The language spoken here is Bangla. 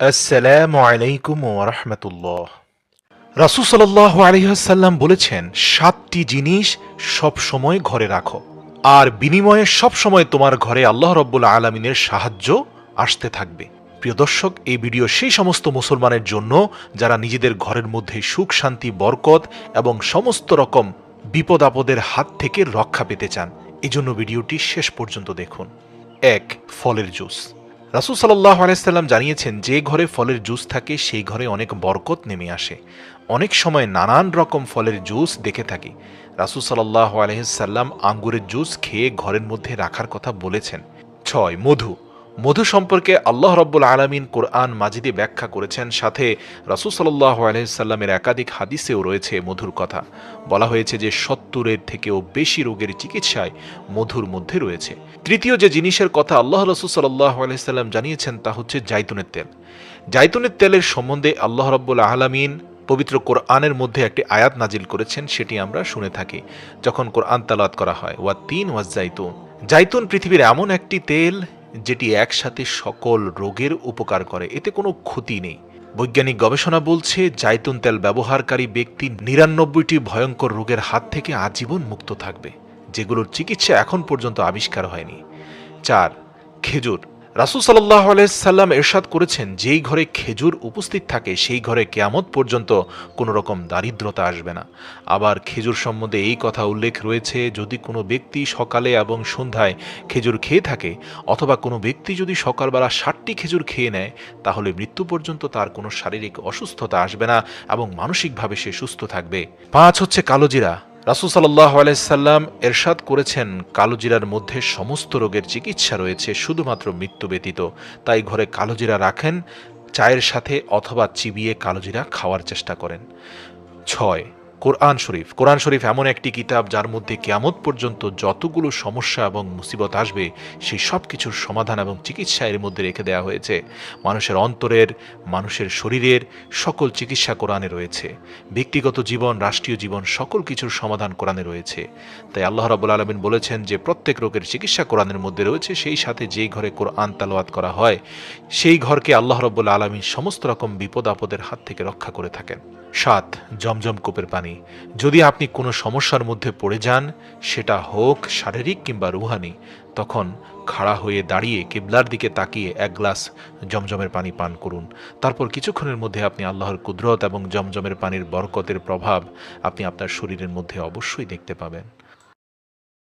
আসসালামু আলাইকুম ওরহমতুল্লাহ রাসুল সাল্লাহ আলহিহাসাল্লাম বলেছেন, সাতটি জিনিস সব সময় ঘরে রাখো। আর বিনিময়ে সব সময় তোমার ঘরে আল্লাহ রব্বুল আলমিনের সাহায্য আসতে থাকবে। প্রিয় দর্শক, এই ভিডিও সেই সমস্ত মুসলমানের জন্য যারা নিজেদের ঘরের মধ্যে সুখ, শান্তি, বরকত এবং সমস্ত রকম বিপদ আপদের হাত থেকে রক্ষা পেতে চান। এজন্য ভিডিওটি শেষ পর্যন্ত দেখুন। এক, ফলের জুস। রাসুল সাল্লাহ আলাইসাল্লাম জানিয়েছেন, যে ঘরে ফলের জুস থাকে, সেই ঘরে অনেক বরকত নেমে আসে। অনেক সময় নানান রকম ফলের জুস দেখে থাকি। রাসুল সাল্লাহ আলহিসাল্লাম আঙ্গুরের জুস খেয়ে ঘরের মধ্যে রাখার কথা বলেছেন। ছয়, মধু। মধু সম্পর্কে আল্লাহ রব্বুল আলমিন কোরআন মাজিদে ব্যাখ্যা করেছেন, সাথে রাসুল সাল্লাহ আলহিসাল্লামের একাধিক হাদিসেও রয়েছে মধুর কথা। বলা হয়েছে যে সত্তরের থেকেও বেশি রোগের চিকিৎসায় মধুর মধ্যে রয়েছে। তৃতীয় যে জিনিসের কথা আল্লাহ রসুল সাল্লাহ আলহিসাল্লাম জানিয়েছেন, তা হচ্ছে জাইতুনের তেল। জাইতুনের তেলের সম্বন্ধে আল্লাহ রব্বুল আলমিন পবিত্র কোরআনের মধ্যে একটি আয়াত নাজিল করেছেন, সেটি আমরা শুনে থাকি, যখন কোরআন তালাত করা হয়, ওয়া তিন ওয়াজ জাইতুন। জাইতুন পৃথিবীর এমন একটি তেল যেটি একসাথে সকল রোগের উপকার করে। এতে কোনো ক্ষতি নেই। বৈজ্ঞানিক গবেষণা বলছে, জাইতুন তেল ব্যবহারকারী ব্যক্তি নিরানব্বইটি ভয়ঙ্কর রোগের হাত থেকে আজীবন মুক্ত থাকবে, যেগুলোর চিকিৎসা এখন পর্যন্ত আবিষ্কার হয়নি। চার, খেজুর। রাসুল সাল্লাহ সাল্লাম এরশাদ করেছেন, যেই ঘরে খেজুর উপস্থিত থাকে, সেই ঘরে কেয়ামত পর্যন্ত কোনো রকম দারিদ্রতা আসবে না। আবার খেজুর সম্বন্ধে এই কথা উল্লেখ রয়েছে, যদি কোনো ব্যক্তি সকালে এবং সন্ধ্যায় খেজুর খেয়ে থাকে, অথবা কোনো ব্যক্তি যদি সকালবেলা ষাটটি খেজুর খেয়ে নেয়, তাহলে মৃত্যু পর্যন্ত তার কোনো শারীরিক অসুস্থতা আসবে না এবং মানসিকভাবে সে সুস্থ থাকবে। পাঁচ হচ্ছে কালোজিরা। রাসুল সাল্লাহ আলাইসাল্লাম এরশাদ করেছেন, কালোজিরার মধ্যে সমস্ত রোগের চিকিৎসা রয়েছে, শুধুমাত্র মৃত্যু ব্যতীত। তাই ঘরে কালোজিরা রাখেন, চায়ের সাথে অথবা চিবিয়ে কালোজিরা খাওয়ার চেষ্টা করেন। ছয় কোরআন শরীফ। কোরআন শরীফ এমন একটি কিতাব যার মধ্যে কেয়ামত পর্যন্ত যতগুলো সমস্যা এবং মুসিবত আসবে, সেই সব কিছুর সমাধান এবং চিকিৎসা এর মধ্যে রেখে দেওয়া হয়েছে। মানুষের অন্তরের, মানুষের শরীরের সকল চিকিৎসা কোরআনে রয়েছে। ব্যক্তিগত জীবন, রাষ্ট্রীয় জীবন সকল কিছুর সমাধান কোরআনে রয়েছে। তাই আল্লাহ রাবুল আলমিন বলেছেন যে, প্রত্যেক রোগের চিকিৎসা কোরআনের মধ্যে রয়েছে, সেই সাথে যেই ঘরে কোরআন তালোয়াত করা হয়, সেই ঘরকে আল্লাহ রব্বুল আলমিন সমস্ত রকম বিপদ আপদের হাত থেকে রক্ষা করে থাকেন। সাত, জমজম কূপের পানি। যদি আপনি কোনো সমস্যার মধ্যে পড়ে যান, সেটা হোক শারীরিক কিংবা রুহানি, তখন খাড়া হয়ে দাঁড়িয়ে কিবলার দিকে তাকিয়ে এক গ্লাস জমজমের পানি পান করুন। তারপর কিছুক্ষণের মধ্যে আপনি আল্লাহর কুদরত এবং জমজমের পানির বরকতের প্রভাব আপনি আপনার শরীরের মধ্যে অবশ্যই দেখতে পাবেন।